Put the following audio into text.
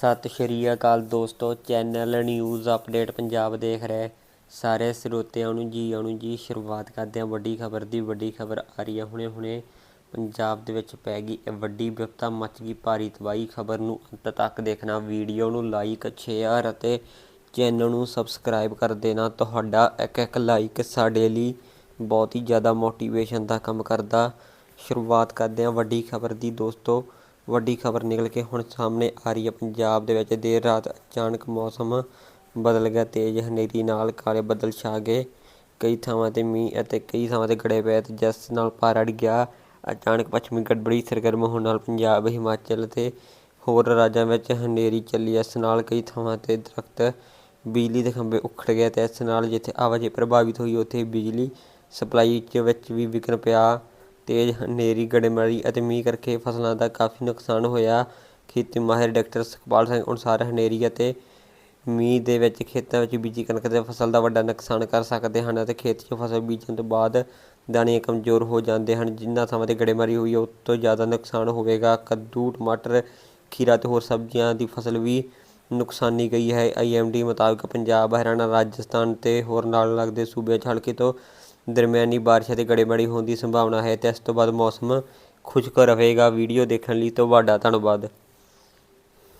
ਸਤਿ ਸ਼੍ਰੀ ਅਕਾਲ ਦੋਸਤੋ, channel news update Punjab ਦੇਖ ਰਹੇ ਸਾਰੇ ਸਰੋਤਿਆਂ ਨੂੰ ਜੀ, ਆਉਣ ਜੀ, ਸ਼ੁਰੂਆਤ ਕਰਦੇ ਹਾਂ ਵੱਡੀ ਖਬਰ ਦੀ। ਵੱਡੀ ਖਬਰ ਆ ਰਹੀ ਹੈ, ਹੁਣੇ ਹੁਣੇ ਪੰਜਾਬ ਦੇ ਵਿੱਚ ਪੈ ਗਈ ਇਹ ਵੱਡੀ ਵਿਪਤਾ, ਮਚ ਗਈ ਭਾਰੀ ਤਬਾਹੀ। ਖਬਰ ਨੂੰ ਅੰਤ ਤੱਕ ਦੇਖਣਾ, ਵੀਡੀਓ ਨੂੰ ਲਾਈਕ, ਸ਼ੇਅਰ ਅਤੇ ਚੈਨਲ ਨੂੰ ਸਬਸਕ੍ਰਾਈਬ ਕਰ ਦੇਣਾ। ਤੁਹਾਡਾ ਇੱਕ ਇੱਕ ਲਾਈਕ ਸਾਡੇ ਲਈ ਬਹੁਤ ਹੀ ਜ਼ਿਆਦਾ ਮੋਟੀਵੇਸ਼ਨ ਦਾ ਕੰਮ ਕਰਦਾ। ਸ਼ੁਰੂਆਤ ਕਰਦੇ ਹਾਂ ਵੱਡੀ ਖਬਰ ਦੀ ਦੋਸਤੋ ਵੱਡੀ ਖਬਰ ਨਿਕਲ ਕੇ ਹੁਣ ਸਾਹਮਣੇ ਆ ਰਹੀ ਹੈ। ਪੰਜਾਬ ਦੇ ਵਿੱਚ ਦੇਰ ਰਾਤ ਅਚਾਨਕ ਮੌਸਮ ਬਦਲ ਗਿਆ। ਤੇਜ਼ ਹਨੇਰੀ ਨਾਲ ਕਾਲੇ ਬੱਦਲ ਛਾ ਗਏ। ਕਈ ਥਾਵਾਂ ਤੇ ਮੀਂਹ ਅਤੇ ਕਈ ਥਾਵਾਂ ਤੇ ਗੜੇ ਪਏ ਤੇ ਜਿਸ ਨਾਲ ਪਾਰਾ ਅੜ ਗਿਆ। ਅਚਾਨਕ ਪੱਛਮੀ ਗੜਬੜੀ, ਸਰਗਰਮ ਹੋਣ ਨਾਲ ਪੰਜਾਬ, ਹਿਮਾਚਲ ਤੇ ਹੋਰ ਰਾਜਾਂ ਵਿੱਚ ਹਨੇਰੀ ਚੱਲੀ। ਇਸ ਨਾਲ ਕਈ ਥਾਵਾਂ ਤੇ ਦਰਖਤ, ਬਿਜਲੀ ਦੇ ਖੰਭੇ ਉਖੜ ਗਏ ਤੇ ਇਸ ਨਾਲ ਜਿੱਥੇ ਆਵਾਜਾਈ ਪ੍ਰਭਾਵਿਤ ਹੋਈ, ਉੱਥੇ ਬਿਜਲੀ ਸਪਲਾਈ ਚ ਵਿੱਚ ਵੀ ਵਿਘਨ ਪਿਆ। ਤੇਜ਼ ਹਨੇਰੀ, ਗੜੇਮਾਰੀ ਅਤੇ ਮੀਂਹ ਕਰਕੇ ਫਸਲਾਂ ਦਾ ਕਾਫੀ ਨੁਕਸਾਨ ਹੋਇਆ। ਖੇਤੀ ਮਾਹਿਰ ਡਾਕਟਰ ਸੁਖਪਾਲ ਸਿੰਘ ਅਨੁਸਾਰ ਹਨੇਰੀ ਅਤੇ ਮੀਂਹ ਦੇ ਵਿੱਚ ਖੇਤਾਂ ਵਿੱਚ ਬੀਜੀ ਕਣਕ ਦੇ ਫਸਲ ਦਾ ਵੱਡਾ ਨੁਕਸਾਨ ਕਰ ਸਕਦੇ ਹਨ ਅਤੇ ਖੇਤ 'ਚ ਫਸਲ ਬੀਜਣ ਤੋਂ ਬਾਅਦ ਦਾਣੇ ਕਮਜ਼ੋਰ ਹੋ ਜਾਂਦੇ ਹਨ। ਜਿਨ੍ਹਾਂ ਥਾਵਾਂ ਤੇ ਗੜੇਮਾਰੀ ਹੋਈ ਹੈ ਉਸ ਤੋਂ ਜ਼ਿਆਦਾ ਨੁਕਸਾਨ ਹੋਵੇਗਾ। ਕੱਦੂ, ਟਮਾਟਰ, ਖੀਰਾ ਤੇ ਹੋਰ ਸਬਜ਼ੀਆਂ ਦੀ ਫਸਲ ਵੀ ਨੁਕਸਾਨੀ ਗਈ ਹੈ। ਆਈਐਮਡੀ ਮੁਤਾਬਕ ਪੰਜਾਬ, ਹਰਿਆਣਾ, ਰਾਜਸਥਾਨ ਤੇ ਹੋਰ ਨਾਲ ਲੱਗਦੇ ਸੂਬਿਆਂ 'ਚ ਹਲਕੇ ਤੋਂ ਦਰਮਿਆਨੀ ਬਾਰਿਸ਼ ਅਤੇ ਗੜੇਮਾਰੀ ਹੋਣ ਦੀ ਸੰਭਾਵਨਾ ਹੈ ਅਤੇ ਇਸ ਤੋਂ ਬਾਅਦ ਮੌਸਮ ਖੁਸ਼ਕ ਰਹੇਗਾ। ਵੀਡੀਓ ਦੇਖਣ ਲਈ ਤੁਹਾਡਾ ਧੰਨਵਾਦ।